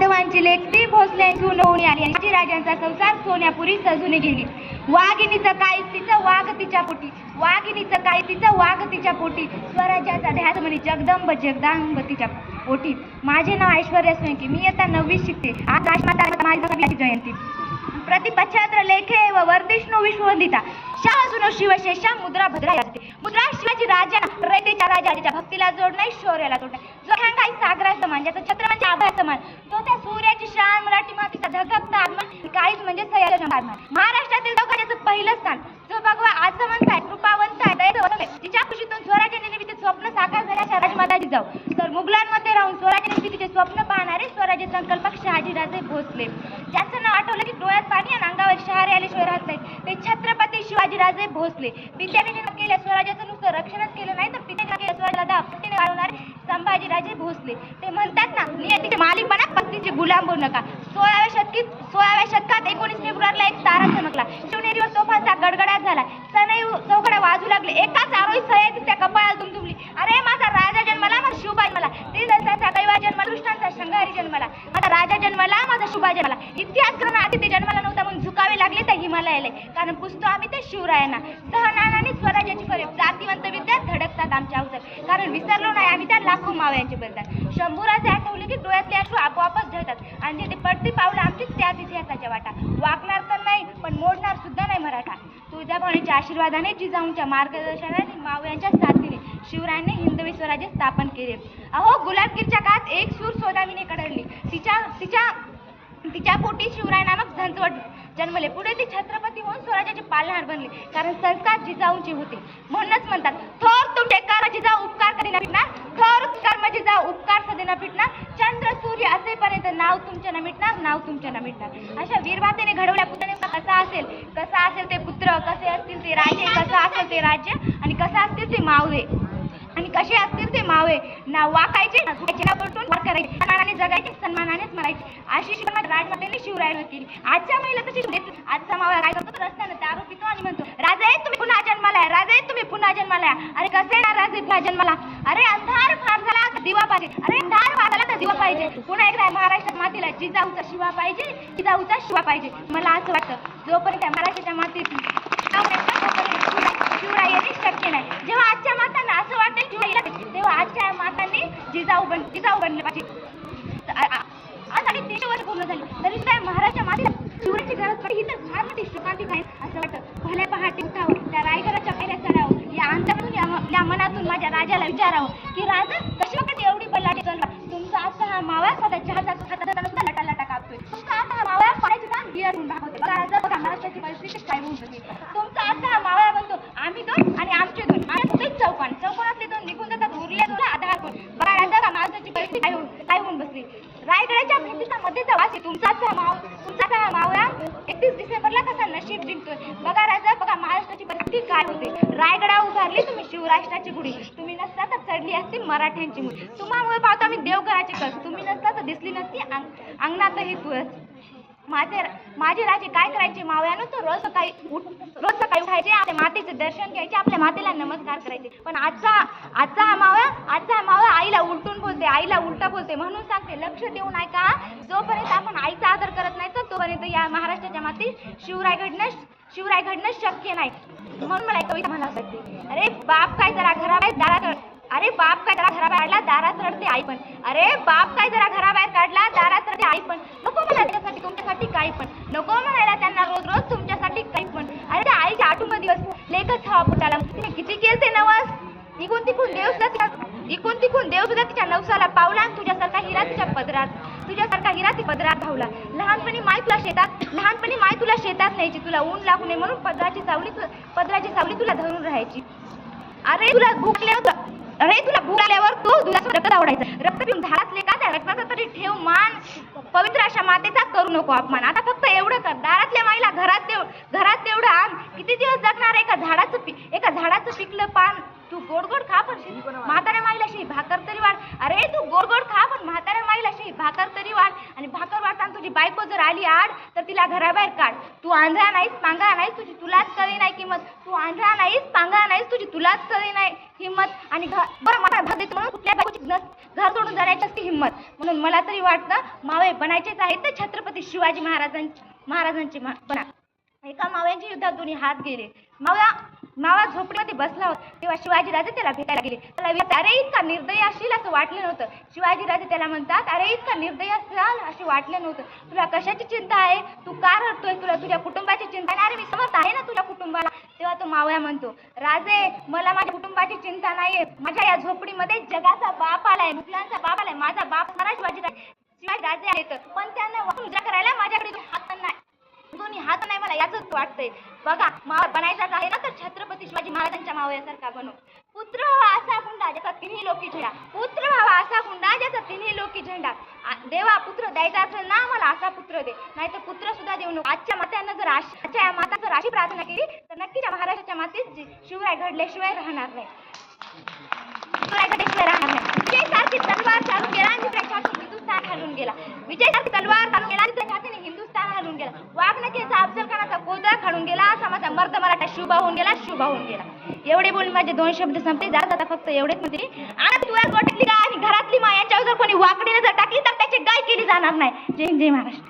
माधवांची लेख भोसले होऊन आली आणि राजांचा संसार सोन्यापुरी सजून गेली. वाघिणीचं काय तिचं वाघ तिच्या पोटी. वाघिणीचं काय तिचं वाघ तिच्या पोटी. स्वराज्याचा ध्यास म्हणे जगदंब जगदांब तिच्या पोटी. माझे नाव ऐश्वर्या सोयंकी. मी आता नववी शिकते. आज राजमाता माझ्या जयंती. प्रतिपच्छाद्र लेखे व वर्धिष्णू विश्ववंदिता शाहसुनो शिवशेषा मुद्रा भद्रा याते मुद्रा शिवाजी राजा रयतेच्या राजाच्या भक्तीला जोड नाही शौर्याला जोडणे जो काही सागरा समान ज्याचं छत्र म्हणजे आभा समान तो त्या सूर्याची शान मराठी मातीचा धगधगता आत्मा काहीच म्हणजे सह्याद्री आत्मा महाराष्ट्रातील दोघांचं पहिलं स्थान जो भगवा आसमंत आहे कृपावंत आहे तिच्या खुशीतून स्वराज्य निर्मितीत स्वप्न साकार झाल्याच्या राजमाताजी जाऊ तर मुघलांमध्ये राहून स्वराज्य निर्मितीचे स्वप्न पाहणारे स्वराज्य संकल्पक शहाजीराजे भोसले ज्यांचं नाव आठवलं की डोळ्यात पाणी आणि अंगावर शहारे आल्याशिवाय राहत ते छत्रपती शिवाजीराजे भोसले. पित्याने केल्या स्वराज्याचं नुसतं रक्षणच केलं नाही तर पित्याने केल्या स्वराज्याला दहा पट्टीने संभाजीराजे भोसले. ते म्हणतात ना नियतीचे मालिक बना पत्नीचे गुलाम बनू नका. सोळाव्या शतकीत सोळाव्या शतकात एकोणीस फेब्रुवारीला एक तारा चमकला. शिवनेरी तोफांचा गडगडाट झाला सनई चौकडा वाजू लागले एकाच आरोही सह्याद्री त्या कपाळाला दुमदुमली अरे माझा राजा जन्मला माझा शिवबा जन्मला ती दशाचा कैवा जन्मला दृष्टांचा शृंगारी जन्मला माझा राजा जन्मला माझा शुभा जन्मला इतिहास ग्रहण आधी ते जन्माला नव्हता म्हणून लागले त्या हिमालयाला. कारण पुसतो आम्ही ते शिवरायांना. सहनानाने स्वराज्याची परे जातीवंत विद्या धडकतात आमच्या अवसर कारण विसरलो नाही आम्ही त्या लाखो मावयांचे बलिदान. शंभूराचे आठवले की डोळ्यातले अश्रू आपोआपच झळतात आणि ते पडती पावलं आमची त्याच इतिहासाच्या वाटा. वाकणार तर नाही पण मोडणार सुद्धा नाही मराठा. तुळजाभवानीच्या आशीर्वादाने जिजाऊंच्या मार्गदर्शनाने मावयांच्या साथीने शिवरायांनी हिंदवी स्वराज्य स्थापन केले. अहो गुलाबगिरीच्या काळात एक सूर सोदामीने कडळली तिच्या तिच्या तिच्या पोटी शिवराय नामक झंझवट जन्मले. पुढे ती छत्रपती होऊन स्वराज्याचे पालनहार बनले. कारण संस्कार जिजाऊंचे होते. म्हणूनच म्हणतात थोर तुमचे कर्म जिजा उपकार कधी न थोर कर्म जिजा उपकार कधी न चंद्र सूर्य असेपर्यंत नाव तुमच्या ना मिटणार नाव तुमच्या ना मिटणार. अशा वीरमातेने घडवल्या पुतणेचा कसा असेल? कसा असेल ते पुत्र? कसे असतील ते राजे? कसं असेल ते राज्य? आणि कसं असतील ते मावळे? आणि कसे असतील ते मावे. ना वाकायचे ना झुकायचे ना पलटून करायचे. सन्मानाने जगायचे सन्मानानेच मरायचे. अशी शिकवण राजमातेने शिवरायला केली. आजच्या महिला तशी देत आजचा मावळा काय करतो तर रस्त्यानं दारू पितो आणि म्हणतो राजा आहे तुम्ही पुन्हा जन्माला आहे राजे तुम्ही पुन्हा जन्माला आहे अरे कसे येणार राजे पुन्हा जन्माला? अरे अंधार फार झाला दिवा पाहिजे. अरे अंधार फार झाला तर दिवा पाहिजे. पुन्हा एकदा महाराष्ट्रात मातीला जिजाऊचा शिवा पाहिजे जिजाऊचा शिवा पाहिजे. मला असं वाटतं जोपर्यंत या महाराष्ट्राच्या मातीत शिवराय येणे शक्य नाही जेव्हा आजच्या मातांना घ्यायला वाटेल तेव्हा आजच्या मातांनी जिजाऊ बन जिजाऊ बनले पाहिजे आज आणि तीनशे वर्ष पूर्ण झाली तरी सुद्धा महाराजच्या मातीला शिवरायांची गरज पडली ही तर फार मोठी शोकांतिक आहे असं वाटतं भले पहाटे उठावं त्या रायगडाच्या पायऱ्या चढावं या अंतरातून या मनातून माझ्या राजाला विचारावं की राजा कशी वखत एवढी बल्लाटी चलवा तुमचा आता हा मावा सदा चहाचा खाता नुसता लटा लटा कापतोय तुमचा आता हा मावा पाण्याची काम बियर होऊन दाखवते बघा राजा बघा महाराष्ट्राची परिस्थिती काय होऊन जाते तुमचा आता हा मावळा बनतो आम्ही दोन आणि आमचे दोन. माझ्या तेच चौपान चौकोनातले दोन निघून जातात उरले दोन आधार कोण बघा राजा परिस्थिती काय होऊन काय होऊन बसली? रायगडाच्या प्रतिष्ठामध्ये मध्येचा तुमचाच हा माव तुमचाच मावळा एकतीस डिसेंबरला कसा नशीब जिंकतोय? बघा राजा बघा महाराष्ट्राची परिस्थिती काय होते. रायगडा उभारली तुम्ही शिवराष्ट्राची गुढी. तुम्ही नसता तर चढली असती मराठ्यांची मुली. तुम्हामुळे पाहतो आम्ही देवघराची कस. तुम्ही नसता तर दिसली नसती अंग अंगणातही तुळस. माझे माझे राजे काय करायचे? मावळ्यानं तर रोज सकाळी उठ रोज सकाळी उठायचे आपल्या मातेचे दर्शन घ्यायचे आपल्या मातेला नमस्कार करायचे. पण आजचा आजचा हा मावळा आजचा हा मावळा आईला उलटून बोलते आईला उलटा बोलते. म्हणून सांगते लक्ष देऊन ऐका जोपर्यंत आपण आईचा आदर करत नाही तर तोपर्यंत या महाराष्ट्राच्या मातीत शिवराय घडणं शिवराय घडणं शक्य नाही. म्हणून मला कविता म्हणा सांगते अरे बाप काय जरा घराबाहेर दारात अरे बाप काय जरा घराबाहेर काढला दारात रडते आई पण. अरे बाप काय जरा घराबाहेर काढला दारात रडते आई पण. नको मला त्याच्यासाठी तुमच्यासाठी काही पण. नको म्हणायला त्यांना रोज रोज तुमच्यासाठी काही पण. अरे त्या आईच्या आठवण दिवस. लेखच हवा फुटाला किती केलते नवस? इकून तिकून देव सुद्धा तिच्या इकून तिकून देव सुद्धा तिच्या नवसाला पावला आणि तुझ्यासारखा हिरा तिच्या पदरात. तुझ्यासारखा हिरा ती पदरात धावला. लहानपणी माय तुला शेतात लहानपणी माय तुला शेतात न्यायची. तुला ऊन लागू नये म्हणून पदराची सावली पदराची सावली तुला धरून राहायची. अरे तुला भूक अरे तुला भूक आल्यावर तू दुधाचं रक्त आवडायचं. रक्त पिऊन झाडातले का त्या रक्ताचा तरी ठेव मान. पवित्र अशा मातेचा करू नको अपमान. आता फक्त एवढं कर. दारातल्या माईला घरात देव घरात तेवढं आण. किती दिवस जगणार एका झाडाचं पी एका झाडाचं पिकलं पान? तू गोड गोड खा पण. म्हाताऱ्या माईला शी भाकर तरी वाढ. अरे तू गोड गोड खा पण. म्हाताऱ्या माईला शी भाकर तरी वाढ. आणि भाकर वाढताना तुझी बायको जर आली आड तर तिला घराबाहेर काढ. तू आंधळा नाहीस पांघळा नाहीस तुझी तुलाच कळी नाही किंमत. तू आंधळा नाहीस पांघळा नाहीस तुझी तुलाच कळी नाही. हिंमत आणि घर. बरं मला भाग देतो म्हणून कुठल्या बायकोची घर सोडून जाण्याची असते हिंमत म्हणून मला तरी वाटतं मावळे बनायचेच आहेत तर छत्रपती शिवाजी महाराजांचे महाराजांचे बना एका मावळ्यांच्या युद्धात दोन्ही हात गेले. मावळा मावा झोपडीमध्ये बसला होता. तेव्हा शिवाजी राजे त्याला भेटायला गेले. त्याला अरे इतका निर्दयी असशील असं वाटलं नव्हतं. शिवाजी राजे त्याला म्हणतात अरे इतका निर्दयी असाल असे वाटलं नव्हतं. तुला कशाची चिंता आहे? तू का रडतोय? तुला तुझ्या कुटुंबाची चिंता आहे? अरे मी समर्थ आहे ना तुझ्या कुटुंबाला. तेव्हा तो मावळा म्हणतो राजे मला माझ्या कुटुंबाची चिंता नाहीये. माझ्या या झोपडीमध्ये जगाचा बाप आलाय मुलांचा बाप आलाय माझा बाप मला शिवाजीराजे शिवाजीराजे आहेत पण त्यांना पूजा करायला माझ्याकडे हात नाही. दोन्ही हात नाही मला याच वाटतंय. बघा मावळ बनायचाच आहे ना तर छत्रपती शिवाजी महाराजांच्या मावळ्यासारखा बनव पुत्र व्हावा असा गुंडा ज्याचा तिन्ही लोकी झेंडा पुत्र व्हावा असा गुंडा ज्याचा तिन्ही लोकी झेंडा आ- देवा पुत्र द्यायचा असेल ना मला असा पुत्र दे. नाही तर पुत्र सुद्धा देऊ नको. आजच्या मात्यानं जर आजच्या या माता जर अशी प्रार्थना केली तर नक्कीच महाराष्ट्राच्या मातीत शिवाय शिवराय घडल्याशिवाय राहणार नाही शिवराय घडल्याशिवाय राहणार नाही विजय सारखी तलवार चालून गेला आणि दुसऱ्या छातीने हिंदुस्थान हलून गेला. विजय तलवार चालून गेला आणि हिंदुस्थान हलून गेला. वाघनखेचा अफजल खानाचा कोदळा खालून गेला. असा माझा मर्द मराठा शुभा होऊन गेला शुभा होऊन गेला. एवढे बोलून माझे दोन शब्द संपले. जात जाता फक्त एवढेच म्हणते. आणि तुला गोटली का आणि घरातली मायांच्या जर कोणी वाकडीने जर टाकली तर त्याची गाय केली जाणार नाही. जय जय महाराष्ट्र.